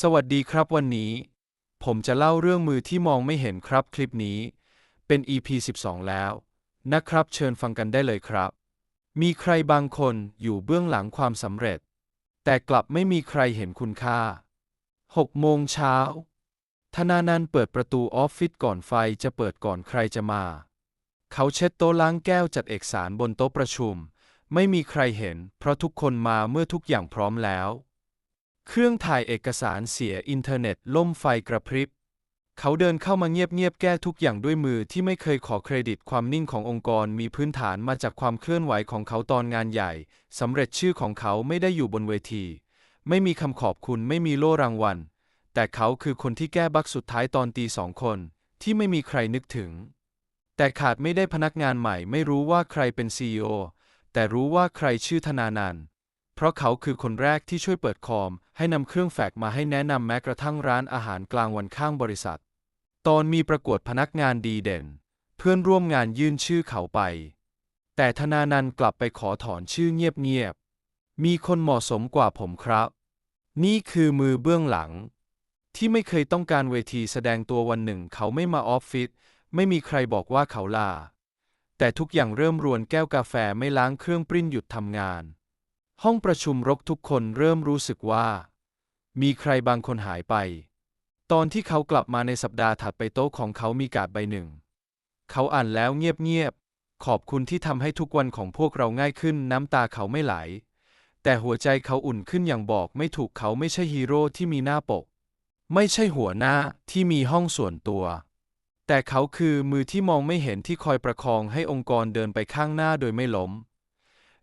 สวัสดีครับวันนี้ ผมจะเล่าเรื่องมือที่มองไม่เห็นครับคลิปนี้ เป็น EP 12 แล้ว นะครับ เชิญฟังกันได้เลยครับ มีใครบางคนอยู่เบื้องหลังความสำเร็จ แต่กลับไม่มีใครเห็นคุณค่า 6 โมงเช้า ธนานันเปิดประตูออฟฟิศก่อนไฟจะเปิดก่อนใครจะมา เขาเช็ดโต๊ะล้างแก้วจัดเอกสารบนโต๊ะประชุม ไม่มีใครเห็น เพราะทุกคนมาเมื่อทุกอย่างพร้อมแล้ว เครื่องถ่ายเอกสารเสียอินเทอร์เน็ตล่มไฟกระพริบ เขาเดินเข้ามาเงียบๆ แก้ทุกอย่างด้วยมือที่ไม่เคยขอเครดิตความนิ่งขององค์กรมีพื้นฐานมาจากความเคลื่อนไหวของเขาตอนงานใหญ่ สำเร็จชื่อของเขาไม่ได้อยู่บนเวที ไม่มีคำขอบคุณไม่มีโล่รางวัล แต่เขาคือคนที่แก้บั๊กสุดท้ายตอนตีสองคน ที่ไม่มีใครนึกถึง แต่ขาดไม่ได้พนักงานใหม่ ไม่รู้ว่าใครเป็นซีอแต่รู้ว่าใครชื่อธนานันเพราะเขาคือคนแรกที่ช่วยเปิดคอม ให้นำเครื่องแฟกซ์มาให้แนะนำแม้กระทั่งร้านอาหารกลางวันข้างบริษัท ตอนมีประกวดพนักงานดีเด่น เพื่อนร่วมงานยื่นชื่อเขาไป แต่ธนานันกลับไปขอถอนชื่อเงียบๆมีคนเหมาะสมกว่าผมครับ นี่คือมือเบื้องหลัง ที่ไม่เคยต้องการเวทีแสดงตัววันหนึ่งเขาไม่มาออฟฟิศไม่มีใครบอกว่าเขาลาแต่ทุกอย่างเริ่มรวนแก้วกาแฟไม่ล้างเครื่องปริ้นหยุดทำงาน ห้องประชุมรกทุกคนเริ่มรู้สึกว่า มีใครบางคนหายไป ตอนที่เขากลับมาในสัปดาห์ถัดไปโต๊ะของเขามีการ์ดใบหนึ่ง เขาอ่านแล้วเงียบๆ ขอบคุณที่ทำให้ทุกวันของพวกเราง่ายขึ้นน้ำตาเขาไม่ไหล แต่หัวใจเขาอุ่นขึ้นอย่างบอกไม่ถูกเขาไม่ใช่ฮีโร่ที่มีหน้าปก ไม่ใช่หัวหน้าที่มีห้องส่วนตัว แต่เขาคือมือที่มองไม่เห็นที่คอยประคองให้องค์กรเดินไปข้างหน้าโดยไม่ล้ม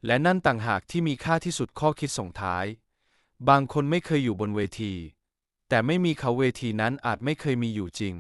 และนั่นต่างหากที่มีค่าที่สุดข้อคิดส่งท้าย บางคนไม่เคยอยู่บนเวที แต่ไม่มีเขาเวทีนั้นอาจไม่เคยมีอยู่จริง